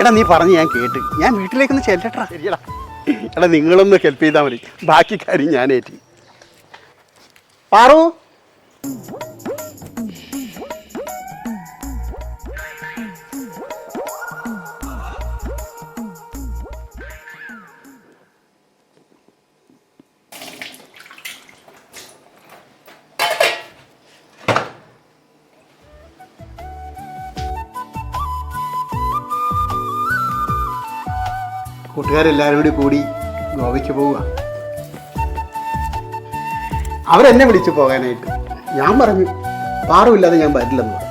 എടാ നീ പറഞ്ഞ് ഞാൻ കേട്ട്. ഞാൻ വീട്ടിലേക്കൊന്ന് ചെല്ലട്ടാ ശരിയടാ. എടാ നിങ്ങളൊന്ന് ഹെൽപ്പ് ചെയ്താൽ മതി. ബാക്കി കാര്യം ഞാൻ ഏറ്റി. പാറു? കൂട്ടുകാരെല്ലാവരും കൂടി കൂടി ഗോവയ്ക്ക് പോവുക. അവരെന്നെ വിളിച്ചു പോകാനായിട്ട്. ഞാൻ പറഞ്ഞു പാറുമില്ലാതെ ഞാൻ വരില്ലെന്ന് പറഞ്ഞു.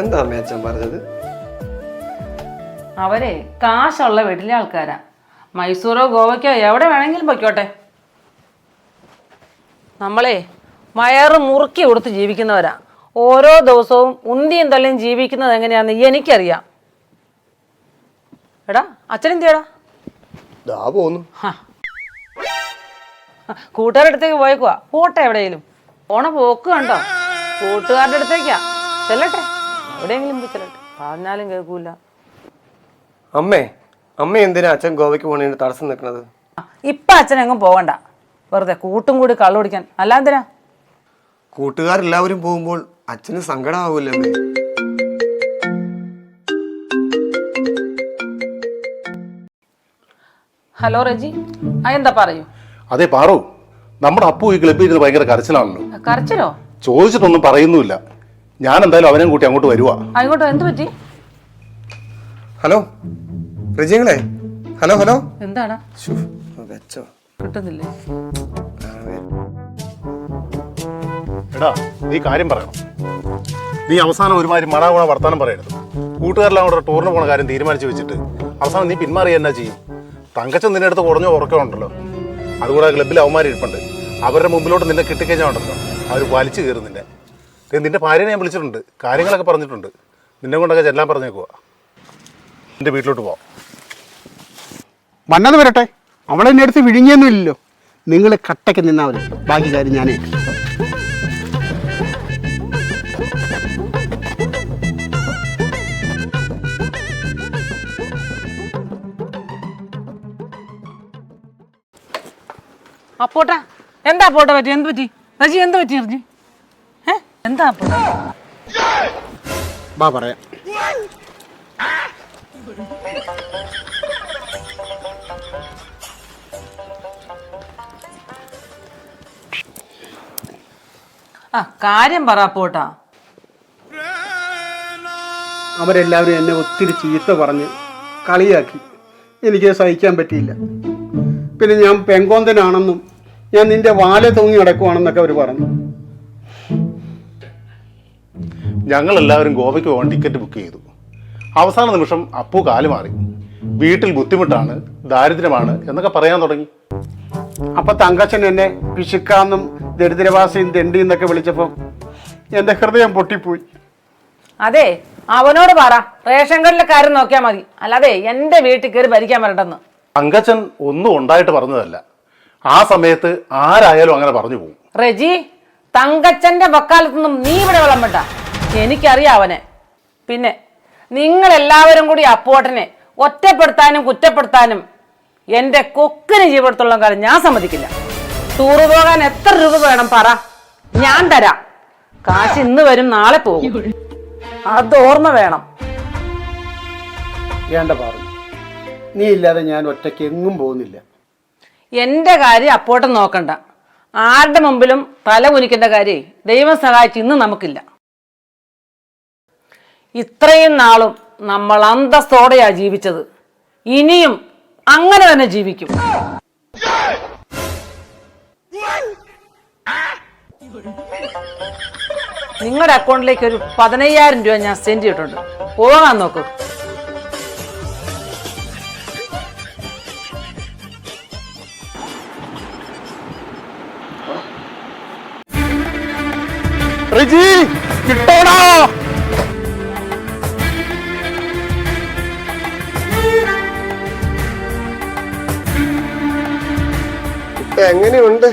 എന്താ അമ്മ അച്ഛൻ പറഞ്ഞത്? അവരെ കാശുള്ള വീട്ടിലെ ആൾക്കാരാ. മൈസൂറോ ഗോവയ്ക്കോ എവിടെ വേണമെങ്കിലും പൊയ്ക്കോട്ടെ. നമ്മളെ വയറ് മുറുക്കി കൊടുത്ത് ജീവിക്കുന്നവരാ. ഓരോ ദിവസവും ഉന്തിയും തള്ളിയും ജീവിക്കുന്നത് എങ്ങനെയാന്ന് എനിക്കറിയാം. എടാ അച്ഛനെന്തിയടാ ദാ പോന്നു. കൂട്ടുകാരുടെ അടുത്തേക്ക് പോയേക്കുവാ. പോട്ടെ എവിടെയെങ്കിലും. ഓണ പോക്ക് കണ്ടോ? കൂട്ടുകാരുടെ അടുത്തേക്കാ. ചെല്ലട്ടെ. എവിടെയെങ്കിലും പോയി ചെല്ലട്ടെ. പറഞ്ഞാലും കേൾക്കൂല. അമ്മേ അമ്മ എന്തിനാ അച്ഛൻ ഗോവയ്ക്ക് പോണതിന് തടസ്സം നിൽക്കുന്നത് ഇപ്പൊ അച്ഛനെങ്ങും പോകണ്ട. വെറുതെ കൂട്ടും കൂടി കള്ളുപിടിക്കാൻ അല്ലാന്തിനാ കൂട്ടുകാരെല്ലാവരും പോകുമ്പോൾ അച്ഛന് സങ്കടമാവൂല്ലേ അമ്മേ ഹലോ റെജി ആ എന്താ പറയൂ? അതെ പാറു നമ്മുടെ അപ്പു ഈ ക്ലബ്ബിൽ ഇരുന്ന് ഭയങ്കര കരച്ചിലാണല്ലോ. കരച്ചിലോ? ചോദിച്ചിട്ടൊന്നും പറയുന്നുമില്ല. ഞാൻ എന്തായാലും അവനെയും കൂട്ടി അങ്ങോട്ട് വരുവാ. അങ്ങോട്ട് എന്ത് പറ്റി? ഹലോ റജിങ്ങളെ ഹലോ ഹലോ. എന്താണ്? ശ്ശോ, വെച്ചോ. കിട്ടുന്നില്ലേ? എടാ നീ കാര്യം പറയണം. നീ അവസാനം ഒരുമാതിരി മണാഗുണ വർത്താനം പറയരുത്. കൂട്ടുകാരെല്ലാം കൂടെ ടൂറിന് പോണ കാര്യം തീരുമാനിച്ചു വെച്ചിട്ട് അവസാനം നീ പിന്മാറിയ എന്നാ ചെയ്യും? തങ്കച്ചൻ നിന്റെ അടുത്ത് കുറഞ്ഞ ഉറക്കമുണ്ടല്ലോ അതുകൂടെ ക്ലബ്ബിൽ അവന്മാർ ഇരിപ്പുണ്ട്. അവരുടെ മുമ്പിലോട്ട് നിന്നെ കിട്ടിക്കഴിഞ്ഞാൽ ഉണ്ടല്ലോ. അവർ വലിച്ചു കയറും നിന്നെ. നിന്റെ ഭാര്യനെ ഞാൻ വിളിച്ചിട്ടുണ്ട്. കാര്യങ്ങളൊക്കെ പറഞ്ഞിട്ടുണ്ട്. നിന്നെ കൊണ്ടൊക്കെ ചെല്ലാൻ പറഞ്ഞേക്കുവാ. നിന്റെ വീട്ടിലോട്ട് പോവാം. വന്നത് വരട്ടെ. അവളെന്നെ അടുത്ത് വിഴുങ്ങിയൊന്നുമില്ലല്ലോ നിങ്ങൾ കട്ടയ്ക്ക് നിന്നാൽ ബാക്കി കാര്യം ഞാനേ അപ്പോട്ടാ എന്താ പോട്ട പറ്റി? എന്ത് പറ്റി? റജി എന്ത് പറ്റി റജി? ഏ? എന്താ അപ്പോട്ടാ വാ പറയാം. ആ കാര്യം പറ അപ്പോട്ടാ അവരെല്ലാവരും എന്നെ ഒത്തിരി ചീത്ത പറഞ്ഞ് കളിയാക്കി. എനിക്ക് സഹിക്കാൻ പറ്റിയില്ല. പിന്നെ ഞാൻ പെങ്കോന്തനാണെന്നും ഞാൻ നിന്റെ വാല തൂങ്ങി നടക്കുവാണെന്നൊക്കെ അവർ പറഞ്ഞു. ഞങ്ങൾ എല്ലാവരും ഗോവയ്ക്ക് പോകാൻ ടിക്കറ്റ് ബുക്ക് ചെയ്തു. അവസാന നിമിഷം അപ്പു കാൽ മാറി. വീട്ടിൽ ബുദ്ധിമുട്ടാണ് ദാരിദ്ര്യമാണ് എന്നൊക്കെ പറയാൻ തുടങ്ങി. അപ്പൊ തങ്കച്ചൻ എന്നെ പിശുക്കാന്നും ദരിദ്രവാസിയും തെണ്ടി എന്നൊക്കെ വിളിച്ചപ്പോൾ എന്റെ ഹൃദയം പൊട്ടിപ്പോയി. അതെ അവനോട് പറ. റേഷൻ കാർഡിലെ കാര്യം നോക്കിയാ മതി. അല്ലാതെ എന്റെ വീട്ടിൽ കയറി ഭരിക്കാൻ വരട്ടെന്ന് തങ്കച്ചൻ ഒന്നും ഉണ്ടായിട്ട് പറഞ്ഞതല്ല. ആ സമയത്ത് ആരായാലും അങ്ങനെ പറഞ്ഞു പോകും. റെജി തങ്കച്ചന്റെ വക്കാലത്തൊന്നും നീ ഇവിടെ വിളമ്പണ്ട എനിക്കറിയാം അവനെ. പിന്നെ നിങ്ങൾ എല്ലാവരും കൂടി അപ്പോട്ടനെ ഒറ്റപ്പെടുത്താനും കുറ്റപ്പെടുത്താനും എന്റെ കൊക്കിന് ജീവിതത്തുള്ള കാര്യം ഞാൻ സമ്മതിക്കില്ല. ടൂറ് പോകാൻ എത്ര രൂപ വേണം പറ. ഞാൻ തരാം. കാശ് ഇന്ന് വരും നാളെ പോകും. അത് ഓർമ്മ വേണം. വേണ്ട പറഞ്ഞു നീ ഇല്ലാതെ ഞാൻ ഒറ്റയ്ക്ക് എങ്ങും പോകുന്നില്ല. എന്റെ കാര്യം അപ്പോട്ടം നോക്കണ്ട. ആരുടെ മുമ്പിലും തല കുനിക്കേണ്ട കാര്യേ ദൈവം സഹായിച്ച് ഇന്ന് നമുക്കില്ല. ഇത്രയും നാളും നമ്മൾ അന്തസ്തോടെയാ ജീവിച്ചത്. ഇനിയും അങ്ങനെ തന്നെ ജീവിക്കും. നിങ്ങളുടെ അക്കൗണ്ടിലേക്ക് ഒരു പതിനയ്യായിരം രൂപ ഞാൻ സെൻഡ് ചെയ്തിട്ടുണ്ട്. പോകാൻ നോക്കൂ. റിജി കിട്ടോടാ. എങ്ങനെയുണ്ട്?